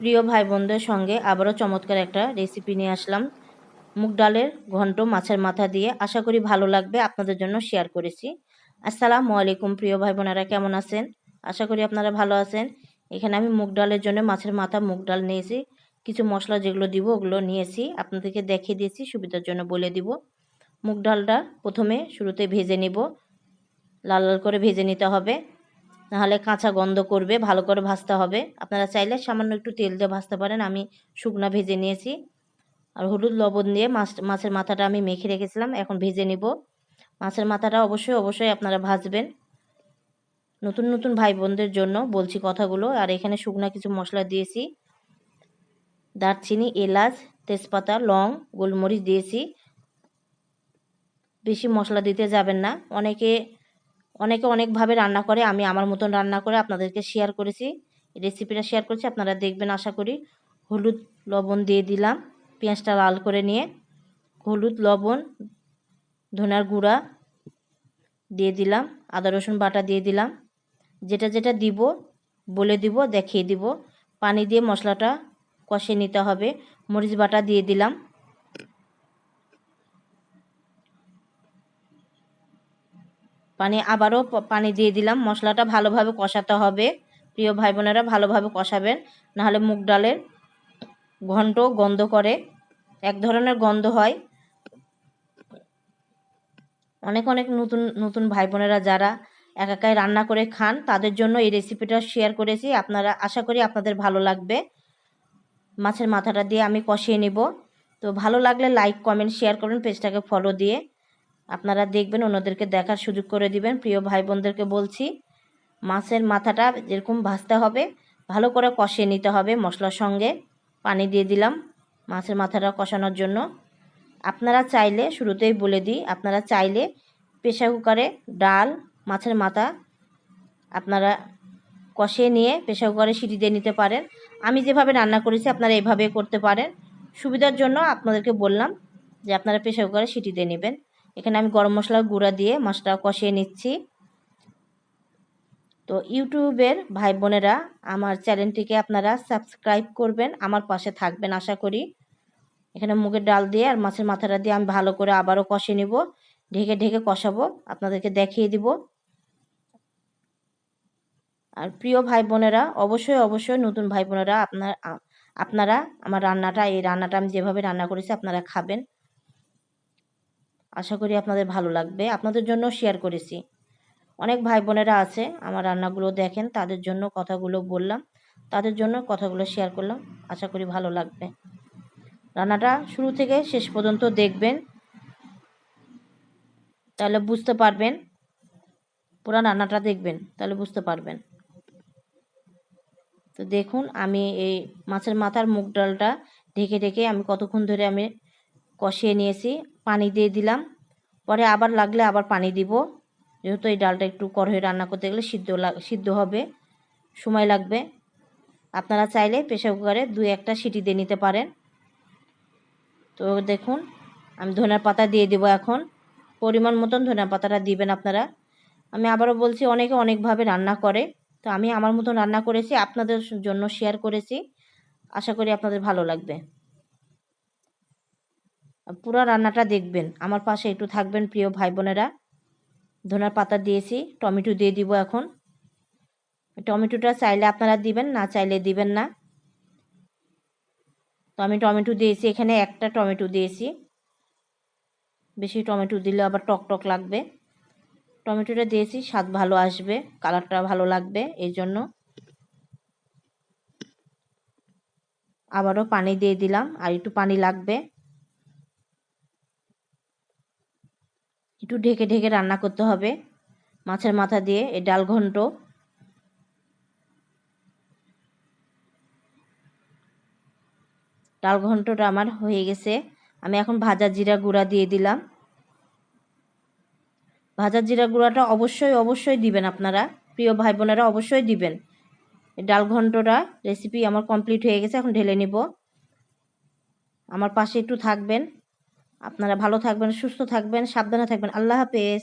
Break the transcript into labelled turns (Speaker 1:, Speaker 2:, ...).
Speaker 1: প্রিয় ভাই বোনদের সঙ্গে আবারও চমৎকার একটা রেসিপি নিয়ে আসলাম। মুগ ডালের ঘন্ট মাছের মাথা দিয়ে আশা করি ভালো লাগবে, আপনাদের জন্য শেয়ার করেছি। আসসালামু আলাইকুম প্রিয় ভাই বোনেরা কেমন আছেন? আশা করি আপনারা ভালো আছেন। এখানে আমি মুগ ডালের জন্য মাছের মাথা, মুগ ডাল নিয়েছি। কিছু মশলা যেগুলো দিব ওগুলো নিয়েছি, আপনাদেরকে দেখিয়ে দিয়েছি, সুবিধার জন্য বলে দিব। মুগ ডালটা প্রথমে শুরুতে ভেজে নিব। লাল লাল করে ভেজে নিতে হবে। নাহলে কাঁচা গন্ধ করবে, ভালো করে ভাজতে হবে। আপনারা চাইলে সামান্য একটু তেল দিয়ে ভাজতে পারেন, আমি শুকনা ভেজে নিয়েছি। আর হলুদ লবণ দিয়ে মাছ, মাছের মাথাটা আমি মেখে রেখেছিলাম, এখন ভেজে নিব। মাছের মাথাটা অবশ্যই অবশ্যই আপনারা ভাজবেন। নতুন নতুন ভাই বোনদের জন্য বলছি কথাগুলো, আর এখানে শুকনা কিছু মশলা দিয়েছি। দারচিনি, এলাচ, তেজপাতা, লং, গোলমরিচ দিয়েছি। বেশি মশলা দিতে যাবেন না। অনেকে অনেকে অনেকভাবে রান্না করে, আমি আমার মতন রান্না করে আপনাদেরকে শেয়ার করেছি। রেসিপিটা শেয়ার করেছি, আপনারা দেখবেন আশা করি। হলুদ লবণ দিয়ে দিলাম, পেঁয়াজটা লাল করে নিয়ে। হলুদ, লবণ, ধনার গুঁড়া দিয়ে দিলাম, আদা, রসুন বাটা দিয়ে দিলাম। যেটা যেটা দিব, বলে দিব, দেখিয়ে দিব। পানি দিয়ে মশলাটা কষে নিতে হবে। মরিচ বাটা দিয়ে দিলাম। পানি আবারও পানি দিয়ে দিলাম। মশলাটা ভালোভাবে কষাতে হবে। প্রিয় ভাই বোনেরা ভালোভাবে কষাবেন। নাহলে মুগ ডালের ঘন্ট গন্ধ করে। এক ধরনের গন্ধ হয়। অনেক অনেক নতুন নতুন ভাই বোনেরা যারা একাকাই রান্না করে খান, তাদের জন্য এই রেসিপিটা শেয়ার করেছি। আপনারা, আশা করি আপনাদের ভালো লাগবে। মাছের মাথাটা দিয়ে আমি কষিয়ে নিব। তো ভালো লাগলে লাইক কমেন্ট শেয়ার করুন পেজটাকে ফলো দিয়ে। আপনারা দেখবেন, অন্যদেরকে দেখার সুযোগ করে দিবেন। প্রিয় ভাই বোনদেরকে বলছি, মাছের মাথাটা যেরকম ভাজতে হবে, ভালো করে কষিয়ে নিতে হবে মশলার সঙ্গে। পানি দিয়ে দিলাম মাছের মাথাটা কষানোর জন্য। আপনারা চাইলে, শুরুতেই বলে দিই, আপনারা চাইলে প্রেশার কুকারে ডাল, মাছের মাথা আপনারা কষিয়ে নিয়ে প্রেশার কুকারে সিটি দিয়ে নিতে পারেন। আমি যেভাবে রান্না করেছি, আপনারা এভাবে করতে পারেন। সুবিধার জন্য আপনাদেরকে বললাম যে, আপনারা প্রেশার কুকারে সিটি দিয়ে নেবেন। এখানে আমি গরম মশলার গুঁড়া দিয়ে মাছটা কষিয়ে নিচ্ছি। তো ইউটিউবের ভাই বোনেরা, আমার চ্যানেলটিকে আপনারা সাবস্ক্রাইব করবেন, আমার পাশে থাকবেন আশা করি। এখানে মুগের ডাল দিয়ে আর মাছের মাথাটা দিয়ে আমি ভালো করে আবারও কষে নিব, ঢেকে ঢেকে কষাবো, আপনাদেরকে দেখিয়ে দিব। আর প্রিয় ভাই বোনেরা, অবশ্যই অবশ্যই নতুন ভাই বোনেরা, আপনার আপনারা আমার রান্নাটা, এই রান্নাটা আমি যেভাবে রান্না করেছি, আপনারা খাবেন। আশা করি আপনাদের ভালো লাগবে। আপনাদের জন্য শেয়ার করেছি। অনেক ভাই বোনেরা আছে, আমার রান্নাগুলো দেখেন, তাদের জন্য কথাগুলো বললাম, তাদের জন্য কথাগুলো শেয়ার করলাম, আশা করি ভালো লাগবে। রান্নাটা শুরু থেকে শেষ পর্যন্ত দেখবেন, তাহলে বুঝতে পারবেন, পুরো রান্নাটা দেখবেন, তাহলে বুঝতে পারবেন। তো দেখুন, আমি এই মাছের মাথার মুগ ডালটা ঢেকে ঢেকে আমি কতক্ষণ ধরে আমি কষিয়ে নিয়েছি, পানি দিয়ে দিলাম। পরে আবার লাগলে আবার পানি দিব। যেহেতু এই ডালটা একটু কড়াই রান্না করতে গেলে সিদ্ধ সিদ্ধ হবে, সময় লাগবে। আপনারা চাইলে প্রেশার কুকারে দু একটা সিটি দিয়ে নিতে পারেন। তো দেখুন, আমি ধনের পাতা দিয়ে দেবো এখন। পরিমাণ মতন ধনের পাতাটা দিবেন আপনারা। আমি আবারও বলছি, অনেকে অনেকভাবে রান্না করে। তো আমি আমার মতন রান্না করেছি, আপনাদের জন্য শেয়ার করেছি। আশা করি আপনাদের ভালো লাগবে। পুরো রান্নাটা দেখবেন। আমার পাশে একটু থাকবেন প্রিয় ভাই বোনেরা ধনার পাতা দিয়েছি, টমেটো দিয়ে দিব এখন। টমেটোটা চাইলে আপনারা দিবেন, না চাইলে দিবেন না। তো আমি টমেটো দিয়েছি, এখানে একটা টমেটো দিয়েছি। বেশি টমেটো দিলে আবার টক টক লাগবে। টমেটোটা দিয়েছি, স্বাদ ভালো আসবে, কালারটা ভালো লাগবে, এই জন্য। আবারও পানি দিয়ে দিলাম, আর একটু পানি লাগবে। একটু ঢেকে ঢেকে রান্না করতে হবে। মাছের মাথা দিয়ে এই ডাল ঘন্ট। ডাল ঘন্টটা আমার হয়ে গেছে। আমি এখন ভাজা জিরা গুঁড়া দিয়ে দিলাম। ভাজা জিরা গুঁড়াটা অবশ্যই অবশ্যই দিবেন আপনারা। প্রিয় ভাই বোনেরা অবশ্যই দিবেন। ডাল ঘন্টটা রেসিপি আমার কমপ্লিট হয়ে গেছে, এখন ঢেলে নিব। আমার পাশে একটু থাকবেন। আপনারা ভালো থাকবেন সুস্থ থাকবেন সাবধানে থাকবেন। আল্লাহ হাফেজ।